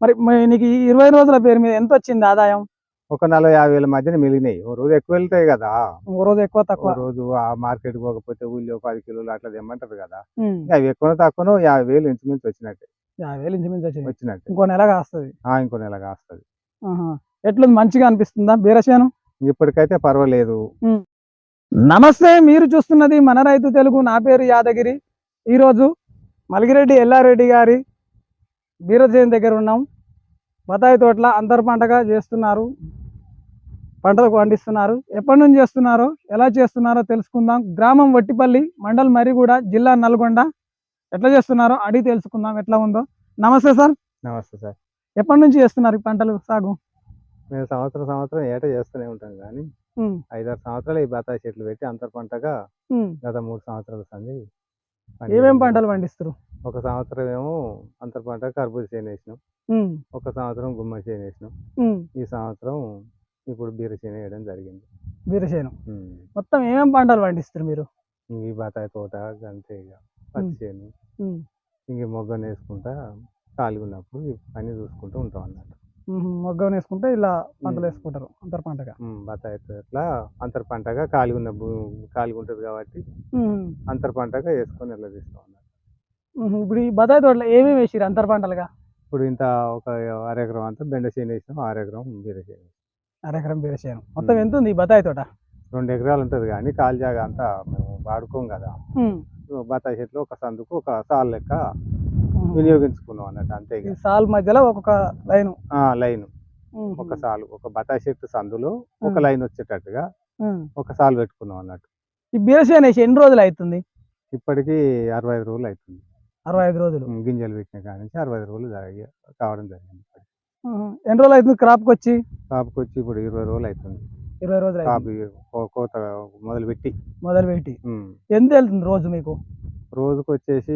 మరి నీకు ఇరవై రోజుల పేరు మీద ఎంత వచ్చింది ఆదాయం? ఒక నలభై యాభై వేల మధ్యన మిగిలినాయి. ఓ రోజు ఎక్కువ వెళ్తాయి కదా. ఓ రోజు ఎక్కువ తక్కువ. రోజు ఆ మార్కెట్ పోకపోతే ఊళ్ళో పది కిలోలు అట్లా తెమ్మంటారు కదా. అవి ఎక్కువ తక్కువనో యాభై వేలు ఇంచుమించు వచ్చినట్టే. యాభై వేలు ఇంచుమించు వచ్చింది వచ్చినట్టే. ఇంకో నెల కాస్తుంది. ఇంకో నెల కాస్తుంది. ఎట్లుంది? మంచిగా అనిపిస్తుందా? బీరచేను ఇప్పటికైతే పర్వాలేదు. నమస్తే మీరు చూస్తున్నది మన రైతు తెలుగు. నా పేరు యాదగిరి. ఈరోజు మలిగిరెడ్డి ఎల్లారెడ్డి గారి బీరచేను దగ్గర ఉన్నాం. బత్తాయి తోటల అంతర్ పంటగా చేస్తున్నారు. పంటలు పండిస్తున్నారు. ఎప్పటి నుంచి చేస్తున్నారో ఎలా చేస్తున్నారో తెలుసుకుందాం. గ్రామం వట్టిపల్లి మండల్ మరిగూడ జిల్లా నల్గొండ. ఎట్లా చేస్తున్నారో అడిగి తెలుసుకుందాం ఎట్లా ఉందో. నమస్తే సార్. నమస్తే సార్. ఎప్పటి నుంచి చేస్తున్నారు ఈ పంటలు సాగు? మేము సంవత్సరం సంవత్సరం ఏట చేస్తూనే ఉంటాం కానీ ఐదారు సంవత్సరాలు ఈ బత్తాయి చెట్లు పెట్టి అంతర్ పంటగా. గత మూడు సంవత్సరాల సంది ఏమేం పంటలు పండిస్తారు? ఒక సంవత్సరం ఏమో అంతర్ పంట కర్బూజ చేను వేసినాం ఒక సంవత్సరం గుమ్మ చేను వేసినాం. ఈ సంవత్సరం ఇప్పుడు బీర చేను వేయడం జరిగింది బీరచేను. మొత్తం ఏమేం పంటలు పండిస్తారు మీరు ఈ బత్తాయి తోట అంతే ఇక పత్తి చేను ఉమ్. ఇంక మొగ్గను వేసుకుంటా ఖాళీగా ఉన్నప్పుడు పని చూసుకుంటూ ఉంటాం అన్నట్టు. మొగ్గం వేసుకుంటే ఇలా పంటలు. వేసుకుంటారు అంతర్ పంటగా బత్తాయి తోటలా అంతర్ పంటగా ఖాళీగా ఉన్న భూ ఖాళీగా ఉంటుంది కాబట్టి. అంతర్ పంటగా వేసుకొని వెళ్ళ తీస్తాం అన్నట్టు మ్మ్. ఇప్పుడు ఈ బత్తాయి తోటలో ఏమేమి వేసిరు అంతర్ పంటలుగా? ఇప్పుడు ఇంత ఒక అరెకరం అంతా బెండ చేను వేసినాం అరెకరం వేసినాం. అరెకరం బీరచేను మొత్తం. ఎంత ఉంది ఈ బత్తాయి తోట? రెండు ఎకరాలు ఉంటుంది కానీ కాలు జాగా అంతా మేము వాడుకోం కదా. బత్తాయి చెట్లు ఒక సందుకు ఒక సాల్ లెక్క. వినియోగించుకున్నాం అన్నట్టు అంతే సాల్ మధ్యలో ఒక్కొక్క లైన్. లైన్. ఒక సాలు ఒక బత్తాయి చెట్టు సందులో ఒక. లైన్ వచ్చేటట్టుగా ఒక సాల్ పెట్టుకున్నాం అన్నట్టు. ఈ బీరచేను వేసి ఎన్ని రోజులు అవుతుంది? ఇప్పటికి అరవై ఐదు రోజులు అవుతుంది. అరవై ఐదు రోజులు. గింజలు పెట్టిన కాడ నుంచి అరవై ఐదు రోజులు కావడం జరిగింది. ఎన్ని రోజులు అవుతుంది క్రాప్కి వచ్చి కాపుకి వచ్చి ఇప్పుడు ఇరవై రోజులు అవుతుంది. ఇరవై రోజులు అవుతుంది కాపు కో- కోత మొదలు పెట్టి మొదలు పెట్టి. ఎంత వెళ్తుంది రోజు మీకు? రోజుకు వచ్చేసి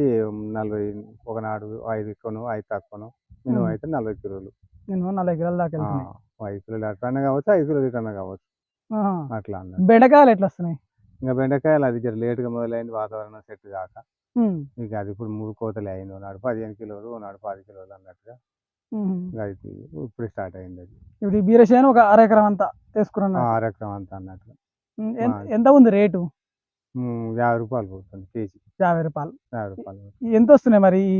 నలభై ఒకనాడు ఐదు ఎక్కువను ఐదు తక్కువను మినిమం. అయితే నలభై కిలోలు. నేను నలభై కిలోల దాకా ఐదు కిలోలు అట్లా కావచ్చు ఐదు కిలోలు ఇట్లా కావచ్చు. అట్లా బెండకాయలు ఎట్లా వస్తున్నాయి ఇంకా బెండకాయలు అది జర లేట్గా మొదలైంది వాతావరణం సెట్ కాక. ఇక అది ఇప్పుడు మూడు కోతలు అయింది నాడు పదిహేను కిలోలు నాడు పది కిలోలు అన్నట్టుగా అది ఇప్పుడు స్టార్ట్ అయింది అది. ఇప్పుడు ఈ బీరచేను ఒక అరెకరం అంతా ఆ, తీసుకున్నాను అరెకరం అంతా అన్నట్టుగా మా- ఎంత ఉంది రేటు? యాభై రూపాయలు పోతుంది కేజీ. యాభై రూపాయలు. యాభై రూపాయలు. ఎంత వస్తున్నాయి మరి ఈ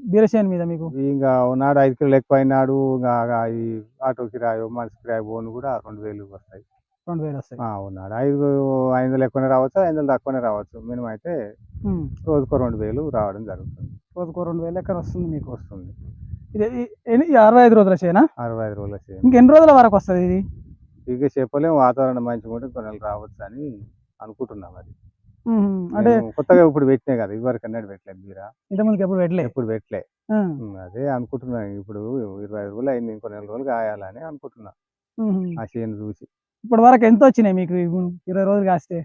బీరచేను మీద మీకు? ఇంకా నాడు ఐదు కిలోలు ఎక్కువ అయినాడు ఇంకా ఈ ఆటో కిరాయి మనిషి కిరాయి పోను కూడా రెండు వేలు వస్తాయి. రెండు వేలు వస్తాయి. ఉన్నాడు ఐదు ఐదు వందలు ఎక్కువనే రావచ్చు ఐదు వందలు తక్కువనే రావచ్చు. మినిమం అయితే. రోజుకో రెండు వేలు రావడం జరుగుతుంది. రోజుకో రెండు వేలు ఎక్కడ వస్తుంది మీకు? వస్తుంది. ఇది అరవై ఐదు రోజుల చేనా? అరవై ఐదు రోజుల చేయం ఇంకెన్ని రోజుల వరకు వస్తుంది ఇది? ఇక చెప్పలేము వాతావరణం మంచిగా ఉంటే కొన్ని రావచ్చు అని అనుకుంటున్నాం అది. అంటే కొత్తగా ఇప్పుడు పెట్టినా కదా ఇదివరకు అన్నట్టు పెట్టలేదు మీరా ఇంతకుముందుకు ఎప్పుడు పెట్టలే? ఎప్పుడు పెట్టలే. అదే అనుకుంటున్నాను. ఇప్పుడు ఇరవై ఐదు రోజులు అయింది ఇంకో నెల రోజులు కాయాలని అనుకుంటున్నా. ఆ చేను చూసి. ఇప్పటి వరకు ఎంత వచ్చినాయి మీకు ఇరవై రోజులు కాస్తే?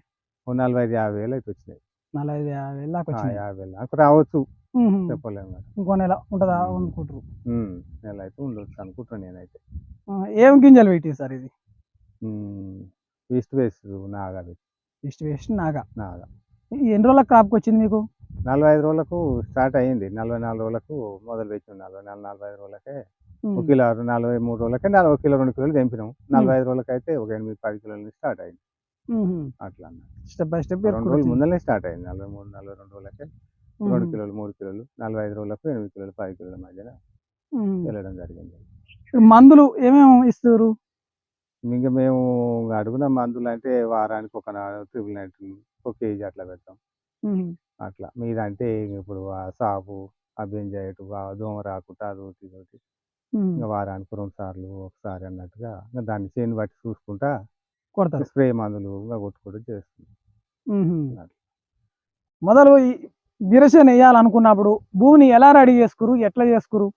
నలభై ఐదు యాభై వేలు అయితే వచ్చినాయి. నలభై ఐదు యాభై వేలు దాకా వచ్చినాయి. యాభై వేలు నాకు రావచ్చు. చెప్పలేము మరి ఇంకో నెల ఉంటుందా. అనుకుంటారు నెల అయితే ఉండొచ్చు అనుకుంటున్నాను నేనైతే. ఏం గింజలు పెట్టి సార్ ఇది? ఈస్ట్ వేస్ట్ నాగా ఇష్ట వేస్ట్ నాగా. నాగా. ఎన్ని రోజుల క్రాప్కి వచ్చింది మీకు? నలభై ఐదు రోజులకు స్టార్ట్ అయ్యింది నలభై నాలుగు రోజులకు మొదలు పెట్టినాం. నలభై నాలుగు నలభై ఐదు రోజులకే. ఒక కిలో నలభై మూడు రోజులకే నలభై కిలో రెండు కిలోలు తెంపినాం నలభై ఐదు రోజులకి అయితే ఒక ఎనిమిది పది కిలోల నుంచి స్టార్ట్ అయింది. అట్లా స్టెప్ బై స్టెప్ రెండు రోజులు ముందరనే స్టార్ట్ అయింది. నలభై మూడు నలభై రెండు రోజులకే రెండు కిలోలు మూడు కిలోలు నలభై ఐదు రోజులకు ఎనిమిది కిలోలు పది కిలోల మధ్యన వెళ్ళడం జరిగింది. మందులు ఏమేమి ఇస్తారు? ఇంకా మేము అడుగున మందులు అంటే వారానికి ఒక ట్రిపుల్ నైట్ ఒక కేజీ అట్లా పెడతాం. అట్లా. మీద అంటే ఇప్పుడు ఆ సాపు ఆ బెంజాయిట్ దోమ రాకుండా అదొకటి ఇదొకటి. ఇంకా వారానికి రెండు సార్లు ఒకసారి అన్నట్టుగా ఇంకా దాన్ని చేను బట్టి చూసుకుంటా కొడతారు. స్ప్రే మందులు ఇంకా కొట్టుకోవడం చేస్తుంది. మొదలు ఈ బిరసేన వేయాలనుకున్నప్పుడు భూమిని ఎలా రెడీ చేసుకురు? ఎట్లా చేసుకురు?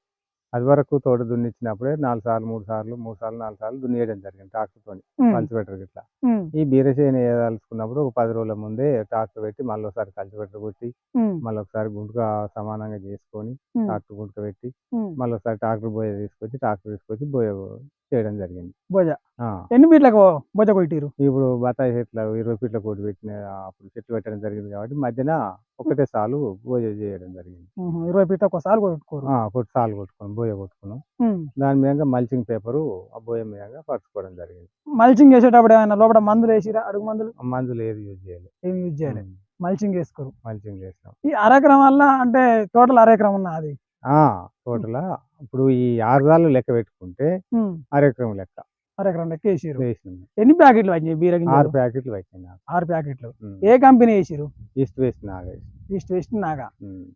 అది వరకు తోట దున్నిచ్చినప్పుడే నాలుగు సార్లు మూడు సార్లు మూడు సార్లు నాలుగు సార్లు దున్నేయడం జరిగింది ట్రాక్టర్తో ఉమ్. కల్చిపెట్టరు ఇట్లా ఉమ్. ఈ బీరసేన వేయదలుచుకున్నప్పుడు ఒక పది రోజుల ముందే ట్రాక్టర్ పెట్టి మళ్ళీ ఒకసారి కల్చిపెట్టరు కొట్టి. మళ్ళీ ఒకసారి గుంటుగా సమానంగా చేసుకొని. ట్రాక్టర్ గుంటుక పెట్టి. మళ్ళీ ఒకసారి ట్రాక్టర్ బోయ తీసుకొచ్చి ట్రాక్టర్ తీసుకొచ్చి బోయ చేయడం జరిగింది. ఆ, ఎన్ని ఫీట్లకు బోజ కొట్టిరు ఇప్పుడు బత్తాయి చెట్లు ఇరవై ఫీట్ల కోటి పెట్టిన అప్పుడు చెట్లు పెట్టడం జరిగింది కాబట్టి మధ్యన ఒకటే సాలు బోయ చేయడం జరిగింది. ఇరవై ఫీట్లకు ఒకసారి కొట్టుకోరు. ఆ, కొట్టి సాలు కొట్టుకున్నాం బోయ కొట్టుకున్నాం. దాని మీద మల్చింగ్ పేపరు ఆ బోయ మీద పరుచుకోవడం జరిగింది. మల్చింగ్ చేసేటప్పుడు ఏమైనా లోపల మందులు వేసిరా? అడుగు మందులు? మందులు ఏది యూజ్ చేయాలి ఏమి యూజ్ చేయాలి? మల్చింగ్ వేసుకోరు. మల్చింగ్ చేసినాం ఈ అరెకరం వల్ల అంటే టోటల్ అరెకరం ఉన్న అది. టోటల్ ఇప్పుడు ఈ ఆరుదాలు లెక్క పెట్టుకుంటే అరెకరం లెక్క. అరెకరం లెక్క వేసిరు ఎన్ని ప్యాకెట్లు వచ్చినాయి బీర ఆరు ప్యాకెట్లు నాకు. ఆరు ప్యాకెట్లు. ఏ కంపెనీ వేసిరు ఈస్ట్ వేస్ట్ నాగేసి ఈస్ట్ వెస్ట్ నాగా.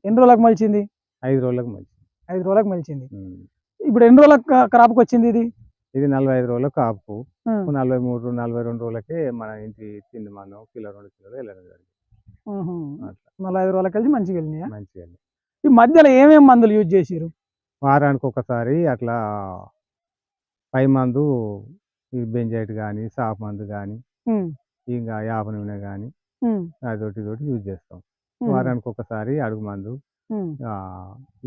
ఎన్ని రోజులకు మలిచింది? ఐదు రోజులకు మంచి ఐదు రోజులకు మలిచింది. ఇప్పుడు ఎన్ని రోజులకు క- క్రాప్కి వచ్చింది ఇది? ఇది నలభై ఐదు రోజులకు కాపు నలభై మూడు నలభై రెండు రోజులకే మన ఇంటి తిండి మనం కిలో రెండు కిలోలు వెళ్ళడం జరిగింది. నలభై ఐదు రోజులకు కలిసి మంచిగా వెళ్ళినాయా? మంచిగా ఈ మధ్యలో ఏమేమి మందులు యూజ్ చేసిరు వారానికి ఒకసారి అట్లా పై మందు ఈ బెంజైట్ కానీ సాప్ మందు కానీ ఇంకా యాప నూనె కానీ అదొకటి ఇదొకటి యూజ్ చేస్తాం. వారానికి ఒకసారి అడుగు మందు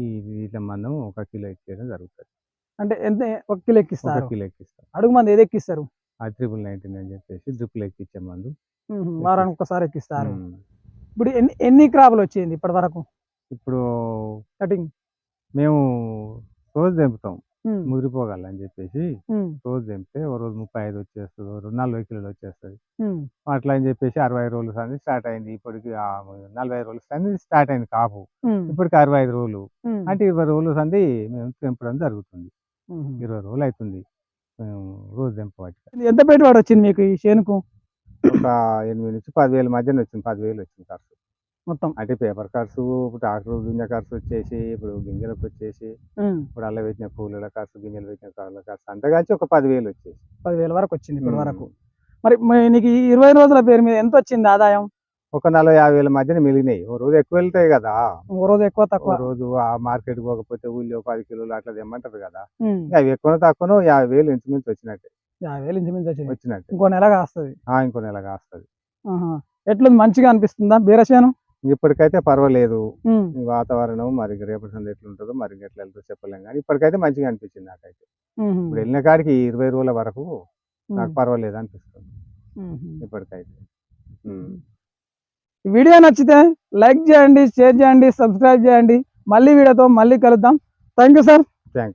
ఈ వీటి మందం ఒక కిలో ఎక్కించడం జరుగుతుంది. అంటే ఎంత ఒక కిలో ఒక ఎక్కిస్తారు కిలో ఎక్కిస్తాం. అడుగు మంది ఏది ఎక్కిస్తారు? ఆ ట్రిపుల్ నైన్టీన్ అని చెప్పేసి డ్రిప్పులు ఎక్కించే మందు వారానికి ఒకసారి ఎక్కిస్తారు. ఇప్పుడు ఎన్ని ఎన్ని క్రాపులు వచ్చింది ఇప్పటి వరకు? ఇప్పుడు కటింగ్ మేము రోజు తెంపుతాం. ముదిరిపోగలని చెప్పేసి రోజు తెంపితే ఓ రోజు ముప్పై ఐదు వచ్చేస్తుంది రోజు నలభై కిలోలు వచ్చేస్తుంది. అట్లా అని చెప్పేసి అరవై రోజులు సంది స్టార్ట్ అయింది. ఇప్పటికి నలభై రోజులు సంది స్టార్ట్ అయింది కాపు. ఇప్పటికి అరవై ఐదు రోజులు. అంటే ఇరవై రోజులు సంది మేము తెంపడం జరుగుతుంది. ఇరవై రోజులు అవుతుంది మేము రోజు తెంపవచ్చు ఎంత పెట్టుబడి వచ్చింది మీకు ఈ చేనుకు? ఒక ఎనిమిది నుంచి పదివేల మధ్యన వచ్చింది పదివేలు వచ్చింది ఖర్చు. మొత్తం. అంటే పేపర్ ఖర్చు ట్రాక్టర్ గింజ ఖర్చు వచ్చేసి ఇప్పుడు గింజలకు వచ్చేసి ఇప్పుడు అల్ల పెట్టిన కూలీల ఖర్చు గింజలు పెట్టిన కూలీల ఖర్చు అంతా కలిసి ఒక పదివేలు వచ్చేసి. పదివేల వరకు వచ్చింది ఇప్పటి. వరకు. మరి నీకు ఇరవై రోజుల పేరు మీద ఎంత వచ్చింది ఆదాయం? ఒక నలభై యాభై వేల మధ్యన మిగిలినాయి. ఓ రోజు ఎక్కువ వెళ్తాయి కదా. ఓ రోజు ఎక్కువ తక్కువ. రోజు ఆ మార్కెట్ పోకపోతే ఊళ్ళో పది కిలోలు అట్లా తెమ్మంటారు కదా. అవి ఎక్కువ తక్కువ యాభై వేలు ఇంచుమించు వచ్చినట్టే. యాభై వేలు ఇంచుమించు వచ్చింది వచ్చినట్టే. ఇంకో నెల కాస్తుంది. ఇంకో నెల కాస్తుంది. ఎట్లుంది? మంచిగా అనిపిస్తుందా? బీరచేను ఇప్పటికైతే పర్వాలేదు. వాతావరణం మరి రేపటి సంది ఎట్లుంటుందో మరి ఎట్లా వెళ్తుందో చెప్పలేం కానీ ఇప్పటికైతే మంచిగా అనిపించింది నాకైతే. ఇప్పుడు వెళ్ళిన కాడికి ఇరవై రోజుల వరకు నాకు పర్వాలేదు అనిపిస్తుంది. ఇప్పటికైతే. వీడియో నచ్చితే లైక్ చేయండి షేర్ చేయండి సబ్స్క్రైబ్ చేయండి. మళ్ళీ వీడియోతో మళ్ళీ కలుద్దాం. Thank you sir. థ్యాంక్